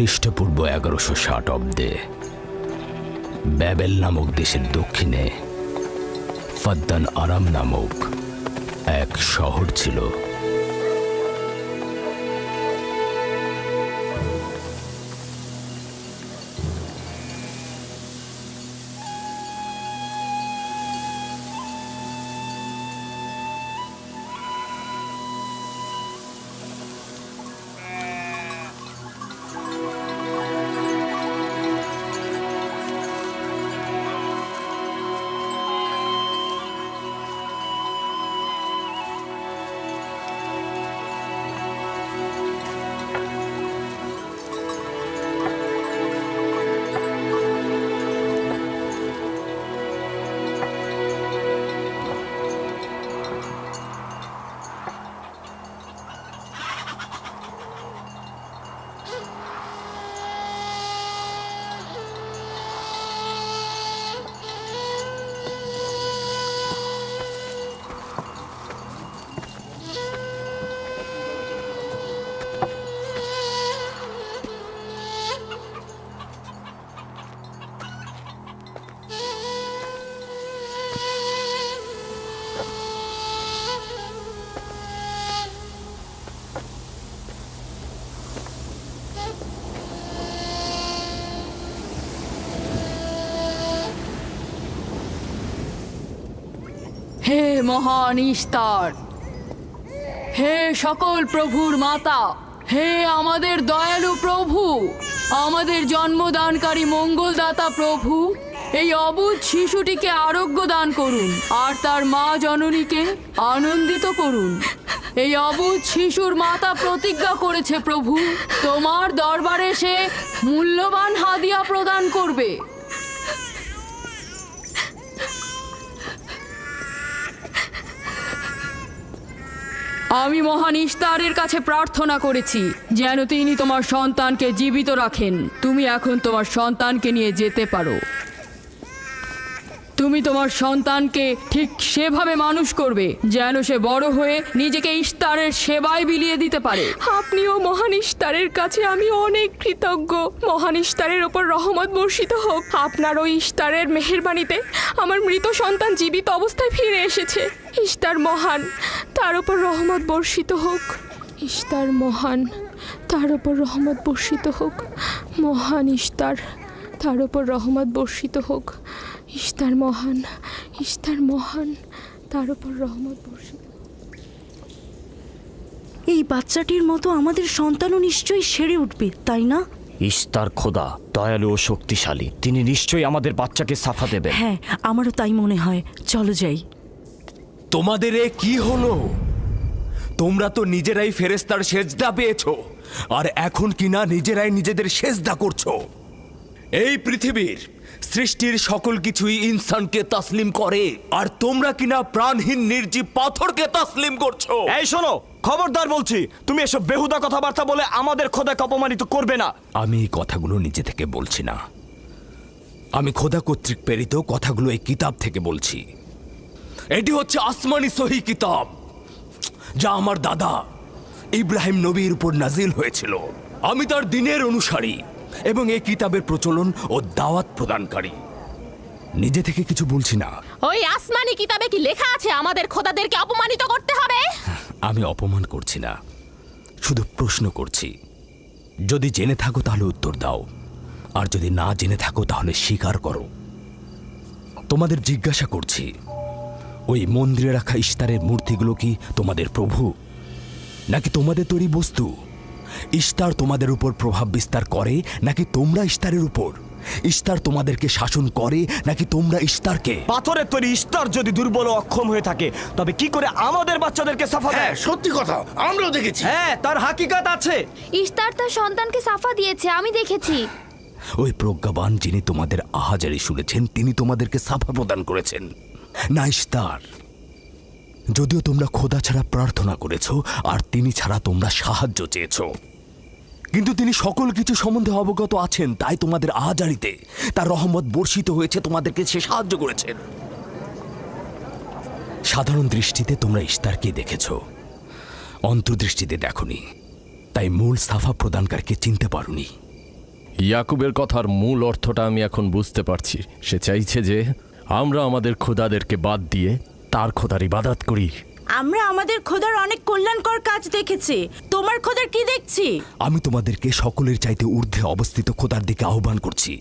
খ্রিস্টপূর্ব এগারোশো ষাট অব্দে ব্যাবেল নামক দেশের দক্ষিণে ফদ্দান আরাম নামক এক শহর ছিল। মহান ইস্তার হে সকল প্রভুর মাতা, হে আমাদের দয়ালু প্রভু, আমাদের জন্মদানকারী মঙ্গলদাতা প্রভু, এই অবুধ শিশুটিকে আরোগ্য দান করুন আর তার মা জননীকে আনন্দিত করুন। এই অবুধ শিশুর মাতা প্রতিজ্ঞা করেছে প্রভু, তোমার দরবারে সে মূল্যবান হাদিয়া প্রদান করবে। আমি মহান ইস্তারের কাছে প্রার্থনা করেছি, যেন তিনি তোমার সন্তানকে জীবিত রাখেন। তুমি এখন তোমার সন্তানকে নিয়ে যেতে পারো। তুমি তোমার সন্তানকে ঠিক সেভাবে মানুষ করবে, যেন সে বড় হয়ে নিজেকে ইস্তারের সেবায় বিলিয়ে দিতে পারে। আপনিও মহান ইস্তারের কাছে আমি অনেক কৃতজ্ঞ। মহান ইস্তারের ওপর রহমত বর্ষিত হোক। আপনার ওই ইস্তারের মেহেরবানিতে আমার মৃত সন্তান জীবিত অবস্থায় ফিরে এসেছে। ইস্তার মহান, তার ওপর রহমত বর্ষিত হোক। ইস্তার মহান, তার ওপর রহমত বর্ষিত হোক। মহান ইস্তার তার ওপর রহমত বর্ষিত হোক। ইস্তার মহান ইস্তার মহান তার ওপর রহমত বর্ষিত এই বাচ্চাটির মতো আমাদের সন্তানও নিশ্চয়ই সেরে উঠবে তাই না? ইস্তার খোদা দয়ালু ও শক্তিশালী তিনি নিশ্চয়ই আমাদের বাচ্চাকে সাফা দেবেন। হ্যাঁ আমারও তাই মনে হয়। চলো যাই। তোমাদের এ কি হলো? তোমরা তো নিজেরাই ফেরেস্তার সেজদা পেয়েছ আর এখন কিনা নিজেরাই নিজেদের সেজদা করছ। এই পৃথিবীর সৃষ্টির সকল কিছুই ইনসানকে তাসলিম করে। আর তোমরা কিনা প্রাণহীন নির্জীব পাথরকে তাসলিম করছ? এই শোনো খবরদার বলছি তুমি এসব বেহুদা কথাবার্তা বলে আমাদের খোদাকে অপমানিত করবে না। আমি এই কথাগুলো নিজে থেকে বলছি না। আমি খোদা কর্তৃক প্রেরিত কথাগুলো এই কিতাব থেকে বলছি। এটি হচ্ছে আসমানি সহি কিতাব যা আমার দাদা ইব্রাহিম নবীর উপর নাজিল হয়েছিল। আমি তার দিনের অনুসারী। এবং এই কিতাবের প্রচলন ও দাওয়াত প্রদানকারী। নিজে থেকে কিছু বলছি না। ওই আসমানি কিতাবে কি লেখা আছে? আমাদের খোদাদেরকে অপমানিত করতে হবে? আমি অপমান করছি না। শুধু প্রশ্ন করছি যদি জেনে থাকো তাহলে উত্তর দাও। আর যদি না জেনে থাকো তাহলে স্বীকার করো। তোমাদের জিজ্ঞাসা করছি ওই মন্দিরে রাখা ইস্তারের মূর্তিগুলো কি তোমাদের প্রভু? নাকি তোমাদের তৈরি বস্তু? ইস্তার তোমাদের উপর প্রভাব বিস্তার করে নাকি তোমরা ইস্তারের উপর? ইস্তার তোমাদেরকে শাসন করে নাকি তোমরা ইস্তারকে? পাথরের তৈরি ইস্তার যদি দুর্বল ও অক্ষম হয়ে থাকে তবে কি করে আমাদের বাচ্চাদেরকে সাফা হ্যাঁ দেয় সত্যি কথা আমরাও দেখেছি। হ্যাঁ তার হাকিকাত আছে। ইস্তার তার সন্তানকে সাফা দিয়েছে আমি দেখেছি। ওই প্রজ্ঞাবান যিনি তোমাদের আহাজারি শুনেছেন তিনি তোমাদেরকে সাফা প্রদান করেছেন। না ইস্তার। যদিও তোমরা খোদা ছাড়া প্রার্থনা করেছ, আর তিনি ছাড়া তোমরা সাহায্য চেয়েছ। কিন্তু তিনি সকল কিছু সম্বন্ধে অবগত আছেন, তাই তোমাদের আহাজারিতে তার রহমত বর্ষিত হয়েছে, তোমাদেরকে সে সাহায্য করেছেন। সাধারণ দৃষ্টিতে তোমরা ইস্তারকে দেখেছ। অন্তর্দৃষ্টিতে দেখনি, তাই মূল সাফা প্রদানকারীকে চিনতে পারোনি। ইয়াকুবের কথার মূল অর্থটা আমি এখন বুঝতে পারছি। সে চাইছে যে আমরা আমাদের খোদাদেরকে বাদ দিয়ে তার খোদার ইবাদাত করি। আমরা আমাদের খোদার অনেক কল্যাণকর কাজ দেখেছি। তোমার খোদার কি দেখছি? আমি তোমাদেরকে সকলের চাইতে ঊর্ধ্বে অবস্থিত খোদার দিকে আহ্বান করছি।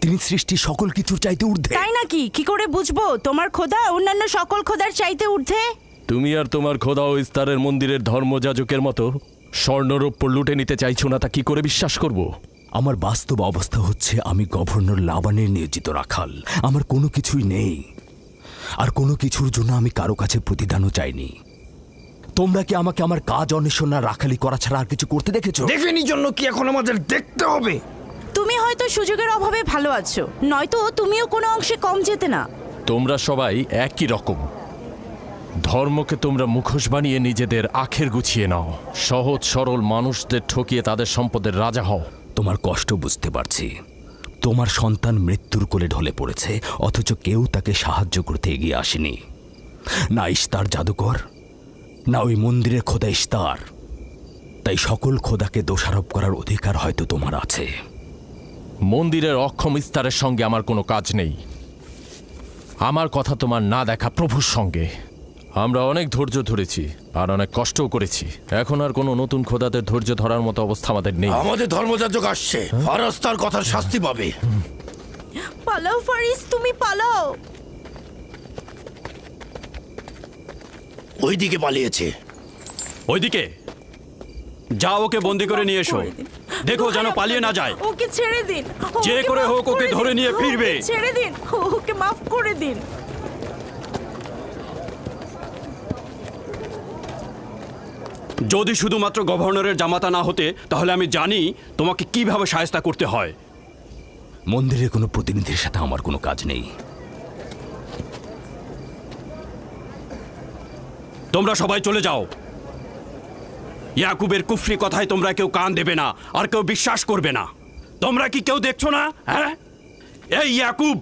তিনি সৃষ্টি সকল কিছুর চাইতে ঊর্ধ্বে। তাই নাকি? কি করে বুঝব? তোমার খোদা অন্যান্য সকল খোদার চাইতে ঊর্ধ্বে? তুমি আর তোমার খোদা ও ইস্তারের মন্দিরের ধর্মযাজকের মতো স্বর্ণরৌপ্য লুটে নিতে চাইছো না তা কি করে বিশ্বাস করব? আমার বাস্তব অবস্থা হচ্ছে আমি গভর্নর লাবানের নিয়োজিত রাখাল। আমার কোনো কিছুই নেই। আর কোনো কিছুর জন্য আমি কারও কাছে প্রতিদানও চাইনি। তোমরা কি আমাকে আমার কাজ অন্বেষণ না রাখালি করা ছাড়া আর কিছু করতে দেখেছ? দেখেনি জন্য কি এখন আমাদের দেখতে হবে? তুমি হয়তো সুযোগের অভাবে ভালো আছো নয়তো তুমিও কোনো অংশে কম যেতে না। তোমরা সবাই একই রকম। ধর্মকে তোমরা মুখোশ বানিয়ে নিজেদের আখের গুছিয়ে নাও। সহজ সরল মানুষদের ঠকিয়ে তাদের সম্পদের রাজা হও। তোমার কষ্ট বুঝতে পারছি। তোমার সন্তান মৃত্যুর কোলে ঢলে পড়েছে, অথচ কেউ তাকে সাহায্য করতে এগিয়ে আসেনি। না ইস্তার জাদুকর, না ওই মন্দিরের খোদা ইস্তার তাই সকল খোদাকে দোষারোপ করার অধিকার হয়তো তোমার আছে। মন্দিরের অক্ষম ইস্তারের সঙ্গে আমার কোনো কাজ নেই। আমার কথা তোমার না দেখা প্রভুর সঙ্গে। আমরা অনেক ধৈর্য ধরেছি আর অনেক কষ্টও করেছি। এখন আর কোনো নতুন খোদাদের ধৈর্য ধরার মতো অবস্থা আমাদের নেই। আমাদের ধর্মযাজক আসছে। ফারাজ তার কথার শাস্তি পাবে। পালাও ফারিস তুমি পালাও। ওইদিকে পালিয়েছে। ওইদিকে? যা ওকে বন্দি করে নিয়ে এসো। দেখো যেন পালিয়ে না যায়। ওকে ছেড়ে দিন। যে করে হোক ওকে ধরে নিয়ে ফিরবে। ছেড়ে দিন। ওকে মাফ করে দিন। যদি শুধুমাত্র গভর্নরের জামাতা না হতে তাহলে আমি জানি তোমাকে কীভাবে সায়স্তা করতে হয়। মন্দিরের কোনো প্রতিনিধির সাথে আমার কোনো কাজ নেই। তোমরা সবাই চলে যাও। ইয়াকুবের কুফরি কথায় তোমরা কেউ কান দেবে না আর কেউ বিশ্বাস করবে না। তোমরা কি কেউ দেখছ না হ্যাঁ? এই ইয়াকুব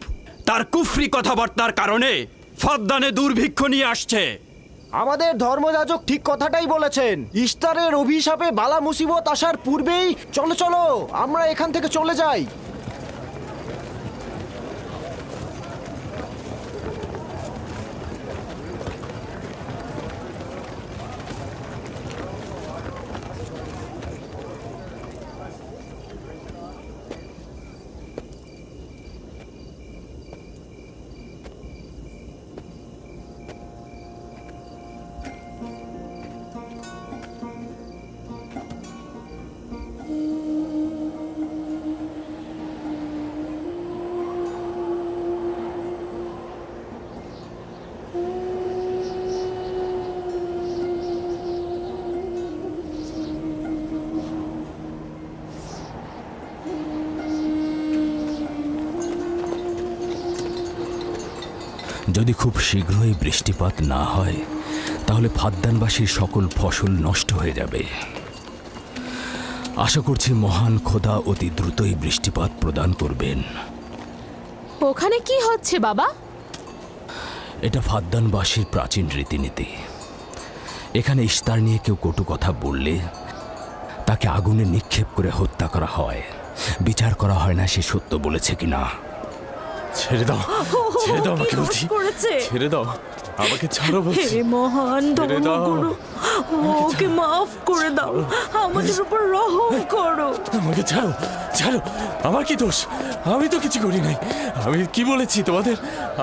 তার কুফরি কথাবার্তার কারণে ফদ্দানে দুর্ভিক্ষ নিয়ে আসছে। আমাদের ধর্মযাজক ঠিক কথাটাই বলেছেন। ইস্তারের অভিশাপে বালা মুসিবত আসার পূর্বেই, চলো চলো, আমরা এখান থেকে চলে যাই। যদি খুব শীঘ্রই বৃষ্টিপাত না হয় তাহলে ফাদ্দানবাসীর সকল ফসল নষ্ট হয়ে যাবে। আশা করছি মহান খোদা অতি দ্রুতই বৃষ্টিপাত প্রদান করবেন। ওখানে কি হচ্ছে বাবা? এটা ফাদ্দানবাসীর প্রাচীন রীতিনীতি। এখানে ইস্তার নিয়ে কেউ কটু কথা বললে তাকে আগুনে নিক্ষেপ করে হত্যা করা হয়। বিচার করা হয় না সে সত্য বলেছে কিনা। ছেড়ে দাও ছেড়ে দাও আমাকে বলছি করেছে? ছেড়ে দাও আমাকে ছাড়ো বলছি। হে মহান। ধর্মগুরু ওকে মাফ করে দাও। আমাদের উপর রহম করো। আমাকে ছাড়ো ছাড়ো। আমার কি দোষ? আমি তো কিছু করি নাই। আমি কি বলেছি তোমাদের?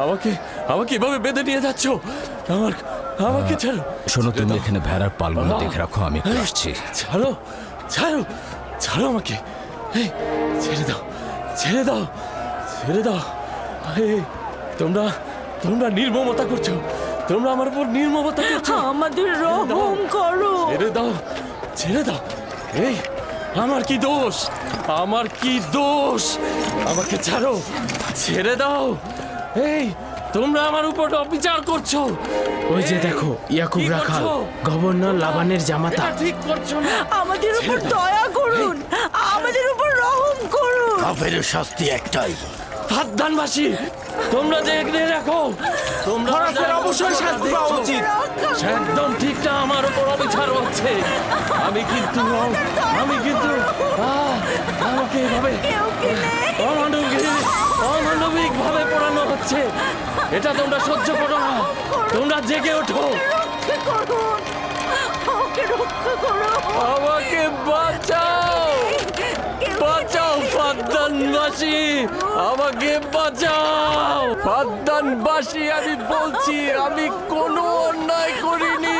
আমাকে আমাকে এভাবে বেঁধে নিয়ে যাচ্ছ? আমার আমাকে ছাড়ো। শোনো তুমি এখানে ভেড়ার পালগুলো দেখে রাখো আমি একটু আসছি। ছাড়ো ছাড়ো ছাড়ো আমাকে। ছেড়ে দাও ছেড়ে দাও ছেড়ে দাও। তোমরা তোমরা নির্মমতা করছ। তোমরা আমার উপর নির্মমতা করছ। আমাদের রহম করো। ছেড়ে দাও ছেড়ে দাও। এই আমার কি দোষ? আমার কি দোষ? আমাকে ছাড়ো। ছেড়ে দাও। এই তোমরা আমার উপর অবিচার করছ। ওই যে দেখো ইয়াকুব রাখাল গভর্নর লাবানের জামাতা। ঠিক করছ আমাদের উপর দয়া করুন। আমাদের উপর রহম করুন। কাফের শাস্তি একটাই। সাবধানবাসী তোমরা দেখে রাখো। তোমরা ফরাসের অবশ্যই শাস্তি পাওয়া উচিত। একদম ঠিকটা আমার উপর অবিচার হচ্ছে। আমি কিন্তু আমি কিন্তু আমাকে এভাবে অমানবিক ভাবে পড়ানো হচ্ছে। এটা তোমরা সহ্য করো না। তোমরা জেগে ওঠো। আমাকে বাঁচাও। ফাদ্দানবাসী আমাকে বাঁচাও। ফাদ্দানবাসী আমি বলছি আমি কোনো অন্যায় করিনি।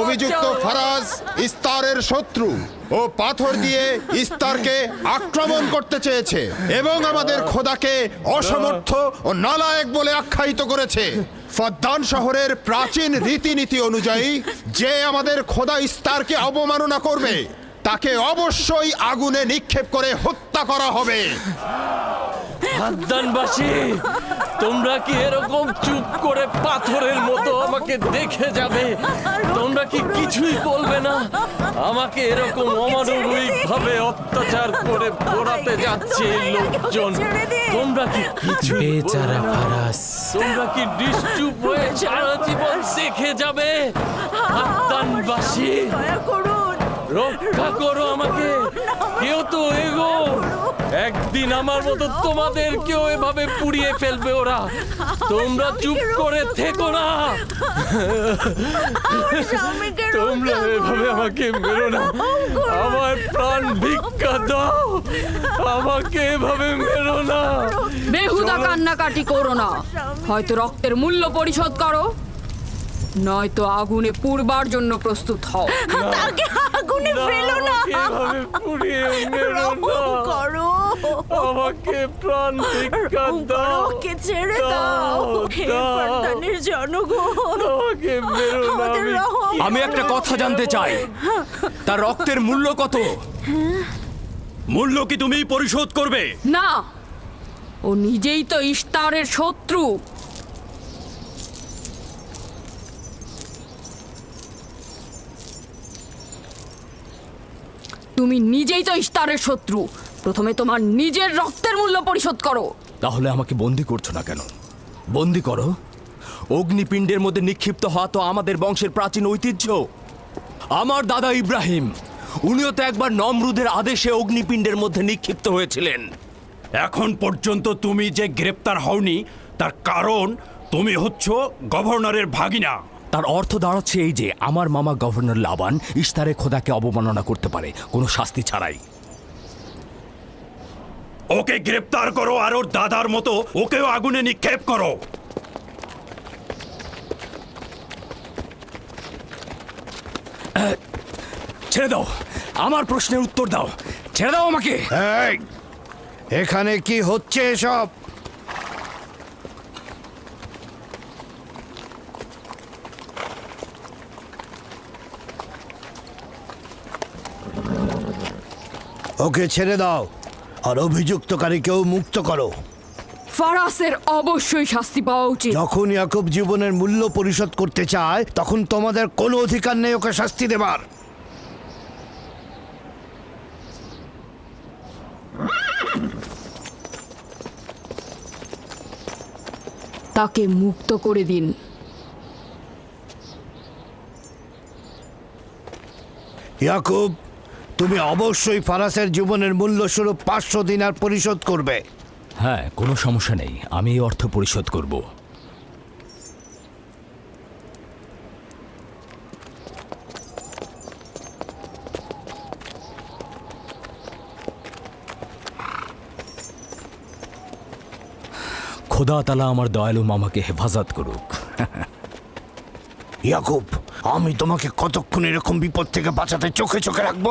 অভিযুক্ত ফারাজ ইস্তারের শত্রু। ও পাথর দিয়ে ইস্তারকে আক্রমণ করতে চেয়েছে এবং আমাদের খোদাকে অসমর্থ ও নালায়েক বলে আখ্যায়িত করেছে। ফদ্দান শহরের প্রাচীন রীতিনীতি অনুযায়ী যে আমাদের খোদা ইস্তারকে অবমাননা করবে তাকে অবশ্যই আগুনে নিক্ষেপ করে হত্যা করা হবে। তোমরা কি এরকম চুপ করে পাথরের মতো আমাকে দেখে যাবে? তোমরা কি কিছুই বলবে না? আমাকে এরকম অমানবিক ভাবে অত্যাচার করে পোড়াতে যাচ্ছে এই লোকজন। তোমরা কি কিছু বেচারা ফারাস। তোমরা কি নিশ্চুপ হয়ে সারা জীবন দেখে যাবে? রক্ষা করো আমাকে? কেউ তো এগো। একদিন আমার মতো তোমাদের কেউ এভাবে পুড়িয়ে ফেলবে ওরা। তোমরা চুপ করে থেকো না। তোমরা এভাবে আমাকে মেরো না। আমার প্রাণ ভিক্ষা দাও। আমাকে এভাবে মেরো না। বেহুদা কান্নাকাটি করো না। হয়তো রক্তের মূল্য পরিশোধ করো। নয়তো আগুনে পুড়বার জন্য প্রস্তুত হও। তাকে আগুনে ফেলো না। আমাকে এভাবে পুড়িয়ে মেরো না। করো। আমাকে প্রাণ ভিক্ষা দাও। ওকে ছেড়ে দাও, দাও। জনগণ। আমাকে মেরো না আমি আমি একটা কথা জানতে চাই। তার রক্তের মূল্য কত? মূল্য কি তুমি পরিশোধ করবে? না ও নিজেই তো ইস্তারের শত্রু। তুমি নিজেই তো ইস্তারের শত্রু। প্রথমে তোমার নিজের রক্তের মূল্য পরিশোধ করো। তাহলে আমাকে বন্দি করছ না কেন? বন্দি করো? অগ্নিপিণ্ডের মধ্যে নিক্ষিপ্ত হওয়া তো আমাদের বংশের প্রাচীন ঐতিহ্য। আমার দাদা ইব্রাহিম, উনিও তো একবার নমরুদের আদেশে অগ্নিপিণ্ডের মধ্যে নিক্ষিপ্ত হয়েছিলেন। এখন পর্যন্ত তুমি যে গ্রেপ্তার হওনি, তার কারণ তুমি হচ্ছ গভর্নরের ভাগিনা। তার অর্থ দাঁড়াচ্ছে এই যে আমার মামা গভর্নর লাবান ইস্তারে খোদাকে অবমাননা করতে পারে কোনো শাস্তি ছাড়াই। ওকে গ্রেপ্তার করো আর ওর দাদার মতো ওকেও আগুনে নিক্ষেপ করো। ছেড়ে দাও আমার প্রশ্নের উত্তর দাও ছেড়ে দাও আমাকে। এই এখানে কি হচ্ছে এসব? ওকে ছেড়ে দাও। আর অভিযুক্তকারীকেও মুক্ত করো। ফারাসের অবশ্যই শাস্তি পাওয়া উচিত। যখন ইয়াকুব জীবনের মূল্য পরিশোধ করতে চায় তখন তোমাদের কোনো অধিকার নেই ওকে শাস্তি দেবার। তাকে মুক্ত করে দিন। ইয়াকুব তুমি অবশ্যই ফারাসের জীবনের মূল্য স্বরূপ পাঁচশো দিনার পরিশোধ করবে। হ্যাঁ কোনো সমস্যা নেই। আমি এই অর্থ পরিশোধ করব। খোদা তালা আমার দয়ালু মামাকে হেফাজত করুক। ইয়াকুব আমি তোমাকে কতক্ষণ এরকম বিপদ থেকে বাঁচাতে চোখে চোখে রাখব?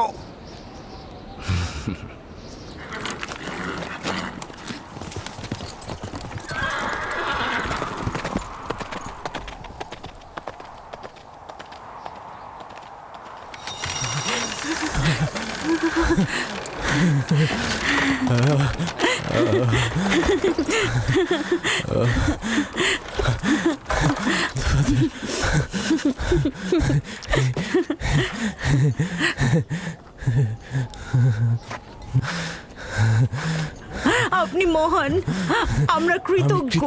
আপনি মহান আমরা কৃতজ্ঞ।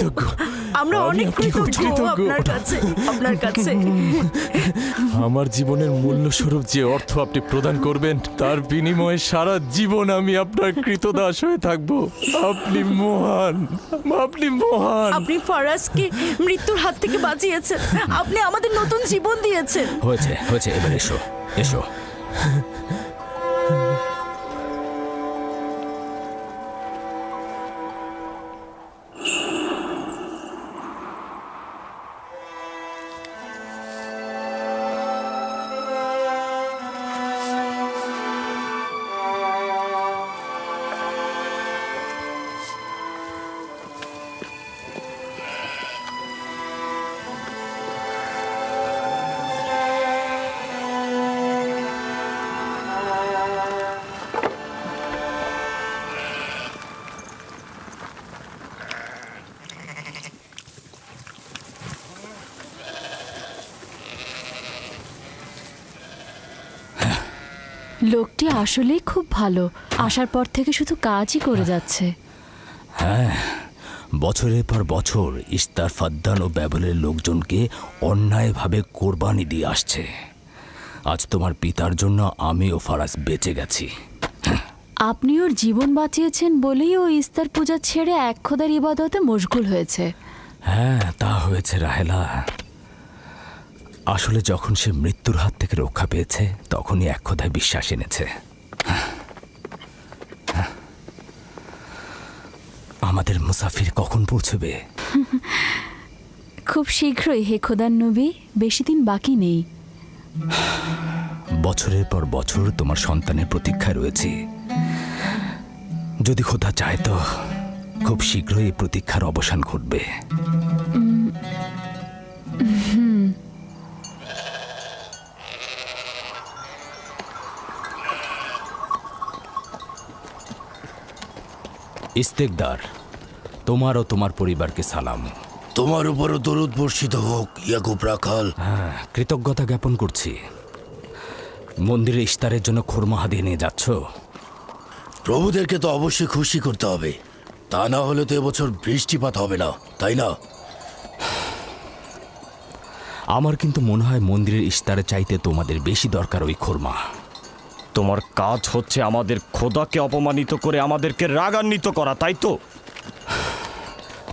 আমরা আমি অনেক কৃতজ্ঞ। আপনার কাছে আপনার কাছে। আমার জীবনের মূল্য স্বরূপ যে অর্থ আপনি প্রদান করবেন তার বিনিময়ে সারা জীবন আমি আপনার কৃতদাস হয়ে থাকব। আপনি মহান আপনি মহান। আপনি ফারাজকে মৃত্যুর হাত থেকে বাঁচিয়েছেন। আপনি আমাদের নতুন জীবন দিয়েছেন। হয়েছে হয়েছে এবার এসো এসো। লোকটি আসলেই খুব ভালো। আসার পর থেকে শুধু কাজই করে যাচ্ছে। হ্যাঁ বছরের পর বছর ইস্তার ফাদ্দান ও ব্যাবলের লোকজনকে অন্যায়ভাবে কোরবানি দিয়ে আসছে। আজ তোমার পিতার জন্য আমি ও ফারাজ বেঁচে গেছি। আপনি ওর জীবন বাঁচিয়েছেন বলেই ও ইস্তার পূজা ছেড়ে এক খোদার ইবাদতে মশগুল হয়েছে। হ্যাঁ তা হয়েছে রাহেলা। আসলে যখন সে মৃত্যুর হাত থেকে রক্ষা পেয়েছে তখনই এক কথায় বিশ্বাস এনেছে। আমাদের মুসাফির কখন পৌঁছবে? খুব শীঘ্রই হে খোদার নবী বেশি দিন বাকি নেই। বছরের পর বছর তোমার সন্তানের প্রতীক্ষায় রয়েছি। যদি খোদা চায় তো খুব শীঘ্রই এই প্রতীক্ষার অবসান ঘটবে। ইস্তেকদার তোমার ও তোমার পরিবারকে সালাম। তোমার উপরও দরুদ বর্ষিত হোক ইয়াকুব রাখাল। হ্যাঁ কৃতজ্ঞতা জ্ঞাপন করছি। মন্দিরে ইস্তারের জন্য খোরমা হাদিয়ে নিয়ে যাচ্ছ? প্রভুদেরকে তো অবশ্যই খুশি করতে হবে। তা না হলে তো এবছর বৃষ্টিপাত হবে না তাই না? আমার কিন্তু মনে হয় মন্দিরের ইস্তারে চাইতে তোমাদের বেশি দরকার ওই খোরমা। তোমার কাজ হচ্ছে আমাদের খোদাকে অপমানিত করে আমাদেরকে রাগান্বিত করা তাই তো?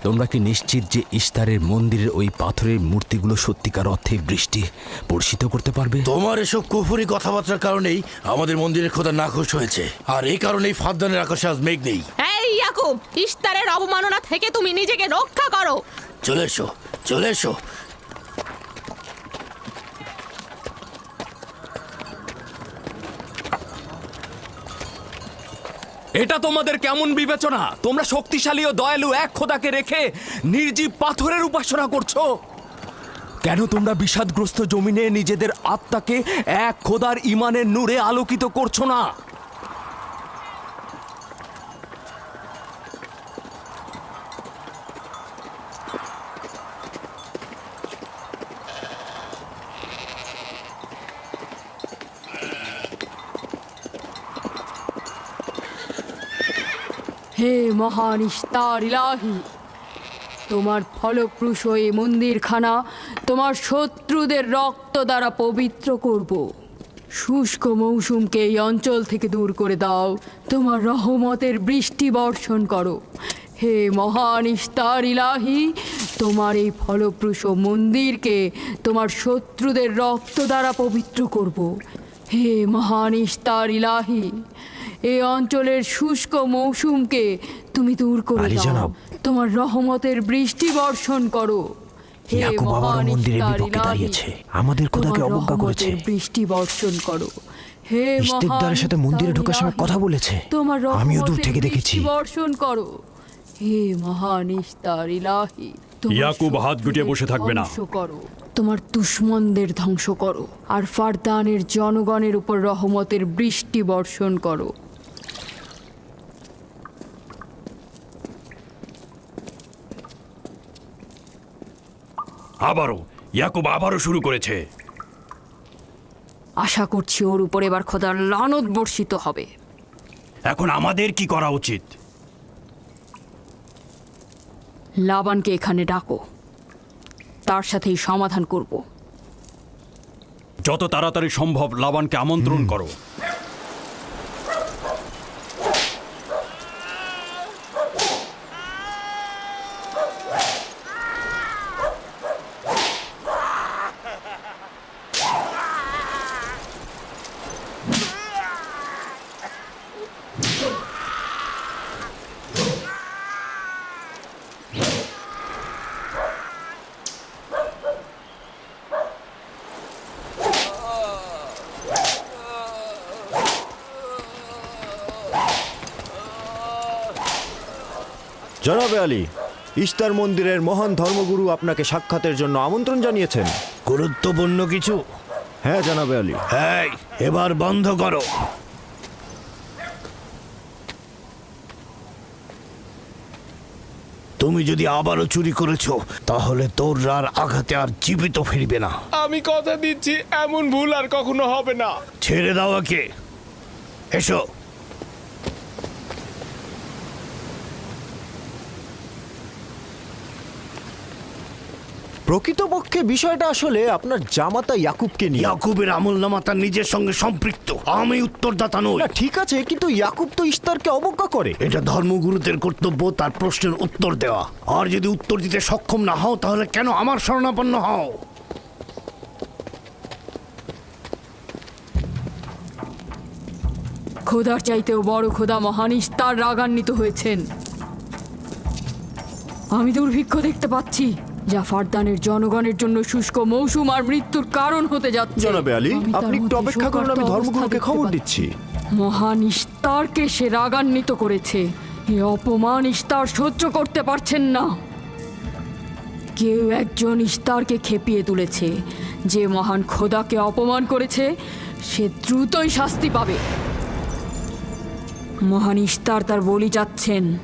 তোমরা কি নিশ্চিত যে ইস্তারের মন্দিরের ওই পাথরের মূর্তিগুলো সত্যিকার অর্থে বৃষ্টি বর্ষিত করতে পারবে? তোমার এসব কুফুরি কথাবার্তার কারণেই আমাদের মন্দিরের খোদা নাখোশ হয়েছে। আর এই কারণেই ফাদ্দানের আকাশে আজ মেঘ নেই। এই ইয়াকুব ইস্তারের অবমাননা থেকে তুমি নিজেকে রক্ষা করো। চলে এসো চলে এসো। এটা তোমাদের কেমন বিবেচনা? তোমরা শক্তিশালী ও দয়ালু এক খোদাকে রেখে নির্জীব পাথরের উপাসনা করছ। কেন তোমরা বিষাদগ্রস্ত জমিনে নিজেদের আত্মাকে এক খোদার ইমানের নূরে আলোকিত করছ না হে মহান ইস্তার ইলাহি তোমার ফলপ্রসূ এই মন্দিরখানা তোমার শত্রুদের রক্ত দ্বারা পবিত্র করব। শুষ্ক মৌসুমকে এই অঞ্চল থেকে দূর করে দাও। তোমার রহমতের বৃষ্টি বর্ষণ করো। হে মহান ইস্তার ইলাহি তোমার এই ফলপ্রসূ মন্দিরকে তোমার শত্রুদের রক্ত দ্বারা পবিত্র করব। হে মহান ইস্তার ইলাহি এই অঞ্চলের শুষ্ক মৌসুমকে তুমি দূর করে আলী দাও জনাব। তোমার রহমতের বৃষ্টি বর্ষণ করো হে ইয়াকুব আবারও মহান মন্দিরের ইস্তার বিপক্ষে ইলাহি, দাঁড়িয়েছে। আমাদের খোদাকে তোমার অবজ্ঞা করেছে। রহমতের বৃষ্টি বর্ষণ করো হে সাথে মন্দিরে ঢোকার সময় কথা বলেছে। তোমার আমিও দূর রহমতের থেকে বৃষ্টি দেখেছি। বর্ষণ করো হে মহান ইস্তার ইলাহি তোমার ইয়াকুব হাত গুটিয়ে বসে থাকবে না। ধ্বংস করো তোমার দুশ্মনদের ধ্বংস করো আর ফারদানের জনগণের উপর রহমতের বৃষ্টি বর্ষণ করো আবারও ইয়াকুব আবারও শুরু করেছে। আশা করছি ওর উপর এবার খোদার লানত বর্ষিত হবে। এখন আমাদের কি করা উচিত? লাবানকে এখানে ডাকো। তার সাথেই সমাধান করব। যত তাড়াতাড়ি সম্ভব লাবানকে আমন্ত্রণ করো। জনাবে আলী ইস্তার মন্দিরের মহান ধর্মগুরু আপনাকে সাক্ষাতের জন্য আমন্ত্রণ জানিয়েছেন। গুরুত্বপূর্ণ কিছু? হ্যাঁ জনাবে আলী। এই এবার বন্ধ করো। তুমি যদি আবারও চুরি করেছ তাহলে তোর আর আঘাতে আর জীবিত ফিরবে না। আমি কথা দিচ্ছি এমন ভুল আর কখনো হবে না। ছেড়ে দাও একে এসো। প্রকৃতপক্ষে বিষয়টা আসলে আপনার জামাতা ইয়াকুবকে নিয়ে। ইয়াকুবের আমল নামা তার নিজের সঙ্গে সম্পৃক্ত। আমি উত্তরদাতা নই। না ঠিক আছে কিন্তু ইয়াকুব তো ইস্তারকে অবজ্ঞা করে। এটা ধর্মগুরুদের কর্তব্য তার প্রশ্নের উত্তর দেওয়া। আর যদি উত্তর দিতে সক্ষম না হও তাহলে কেন আমার শরণাপন্ন হও? খোদার চাইতেও বড় খোদা মহানিস তার রাগান্বিত হয়েছেন। আমি দুর্ভিক্ষ দেখতে পাচ্ছি। যা ফারদানের জনগণের জন্য শুষ্ক মৌসুম আর মৃত্যুর কারণ হতে যাচ্ছে। জনাবে আলী আপনি একটু অপেক্ষা করুন আমি ধর্মগুরুকে খবর দিচ্ছি। মহান ইস্তারকে সে রাগান্বিত করেছে। এ অপমান ইস্তার সহ্য করতে পারছেন না। কেউ একজন ইস্তারকে খেপিয়ে তুলেছে। যে মহান খোদাকে অপমান করেছে সে দ্রুতই শাস্তি পাবে। মহান ইস্তার তার বলি যাচ্ছেন।